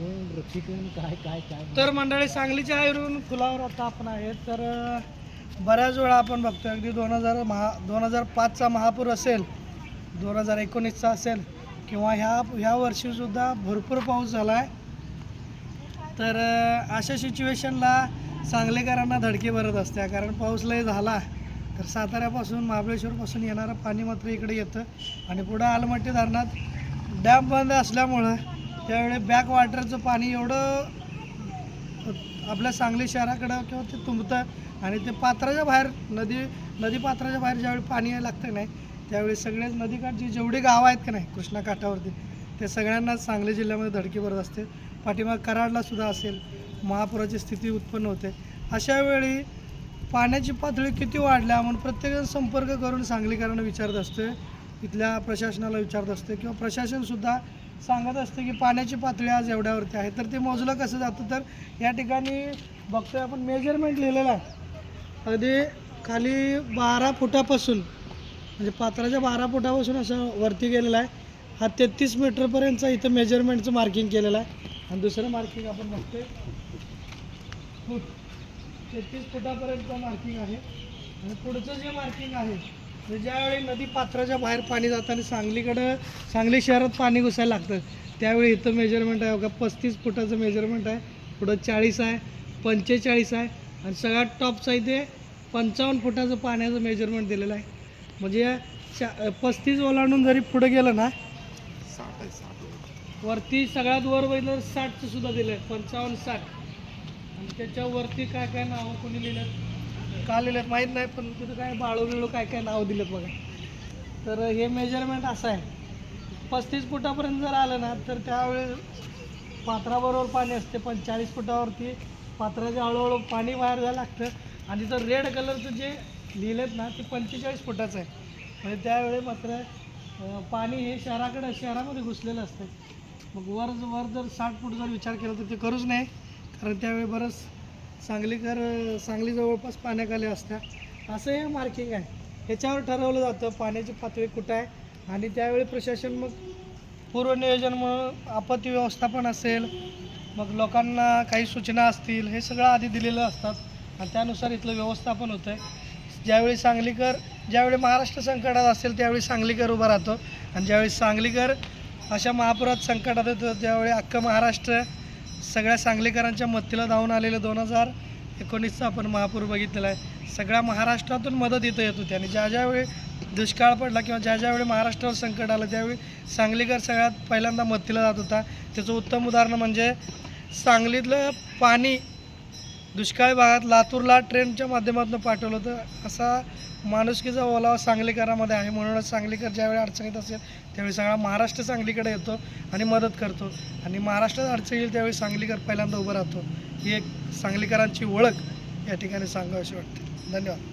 काय काय काय तर मंडळी सांगलीच्या आयुर्वेद फुलावर आता आपण आहे तर बऱ्याच वेळा आपण बघतो अगदी दोन हजार महा दोन हजार पाचचा महापूर असेल दोन हजार एकोणीसचा असेल किंवा ह्या ह्या वर्षीसुद्धा भरपूर पाऊस झाला आहे तर अशा सिच्युएशनला सांगलीकरांना धडकी भरत असते कारण पाऊस लय झाला. तर साताऱ्यापासून महाबळेश्वरपासून येणारं पाणी मात्र इकडे येतं. आणि पुढं आलमट्टी धरणात डॅम बंद असल्यामुळं त्यावेळी बॅक वॉटरचं पाणी एवढं आपल्या सांगली शहराकडं किंवा ते तुंबतं आणि ते पात्राच्या बाहेर नदी नदी पात्राच्या बाहेर ज्यावेळी पाणी यायला लागतं नाही त्यावेळी सगळेच नदीकाठची जेवढी गावं आहेत का नाही कृष्णा काठावरती ते सगळ्यांनाच सांगली जिल्ह्यामध्ये धडकी भरत असते. पाठीमाग कराडला सुद्धा असेल महापुराची स्थिती उत्पन्न होते. अशा वेळी पाण्याची पातळी किती वाढल्या म्हणून प्रत्येकजण संपर्क करून सांगलीकरांना विचारत असते इथल्या प्रशासनाला विचारत असते किंवा प्रशासनसुद्धा सांगत असते की पाण्याची पातळी आज एवढ्यावरती आहे. तर ते मोजलं कसं जातं? तर या ठिकाणी बघतोय आपण मेजरमेंट लिहिलेलं आहे. अगदी खाली बारा फुटापासून म्हणजे पात्राच्या बारा फुटापासून असं वरती गेलेलं आहे. हा तेहतीस मीटरपर्यंतचा इथं मेजरमेंटचं मार्किंग केलेलं आहे. आणि दुसरं मार्किंग आपण बघतोय. फूट तेहतीस फुटापर्यंत मार्किंग आहे. आणि पुढचं जे मार्किंग आहे ज्यावेळी नदी पात्राच्या बाहेर पाणी जातं आणि सांगलीकडं सांगली शहरात पाणी घुसायला लागतं त्यावेळी इथं मेजरमेंट आहे. बघा पस्तीस फुटाचं मेजरमेंट आहे. पुढं चाळीस आहे पंचेचाळीस आहे. आणि सगळ्यात टॉपचं इथे पंचावन्न फुटाचं पाण्याचं मेजरमेंट दिलेलं आहे. म्हणजे चा पस्तीस ओलांडून जरी पुढं गेलं ना वरती सगळ्यात वर बघितलं तर साठचं सुद्धा दिलं आहे पंचावन्न साठ. आणि त्याच्यावरती काय काय नावं कोणी लिहिलं का लिहिलेत माहीत नाही पण तिथं काय बाळू बिळू काय काय नाव दिलेत बघा. तर हे मेजरमेंट असं आहे. पस्तीस फुटापर्यंत जर आलं ना तर त्यावेळेस पात्राबरोबर पाणी असते पण चाळीस फुटावरती पात्राच्या हळूहळू पाणी बाहेर जायला लागतं. आणि तिथं रेड कलरचं जे लिहिलेत ना ते पंचेचाळीस फुटाचं आहे. म्हणजे त्यावेळी मात्र पाणी हे शहराकडे शहरामध्ये घुसलेलं असतं. मग वर वर जर साठ फूट जर विचार केला तर ते करूच नाही. कारण त्यावेळी बरंच सांगलीकर सांगली जवळपास पाण्याखाली असत्या. असं हे मार्किंग आहे. ह्याच्यावर ठरवलं जातं पाण्याची पातळी कुठं आहे आणि त्यावेळी प्रशासन मग पूर्वनियोजन म्हणून आपत्ती व्यवस्थापन असेल मग लोकांना काही सूचना असतील हे सगळं आधी दिलेलं असतात आणि त्यानुसार इथलं व्यवस्थापन होतं आहे ज्यावेळी सांगलीकर ज्यावेळी महाराष्ट्र संकटात असेल त्यावेळी सांगलीकर उभा राहतो. आणि ज्यावेळी सांगलीकर अशा महापुरात संकटात येतो त्यावेळी अख्खं महाराष्ट्र सगळ्या सांगलीकरांच्या मत्तीला धावून आलेलं दोन हजार एकोणीसचा आपण महापूर बघितलेला आहे. सगळ्या महाराष्ट्रातून मदत इथं येत होती आणि ज्या ज्यावेळी दुष्काळ पडला किंवा ज्या ज्यावेळी महाराष्ट्रावर संकट आलं त्यावेळी सांगलीकर सगळ्यात पहिल्यांदा मत्तीला जात होता. त्याचं उत्तम उदाहरण म्हणजे सांगलीतलं पाणी दुष्काळी भागात लातूरला ट्रेनच्या माध्यमातून पाठवलं होतं. असा माणुसकीचा ओलावा सांगलीकरामध्ये आहे म्हणूनच सांगलीकर ज्यावेळी अडचणीत असेल त्यावेळी सगळा महाराष्ट्र सांगलीकडे येतो आणि मदत करतो. आणि महाराष्ट्रात अडचण येईल त्यावेळी सांगलीकर पहिल्यांदा उभं राहतो. ही एक सांगलीकरांची ओळख या ठिकाणी सांगावीशी वाटते. धन्यवाद.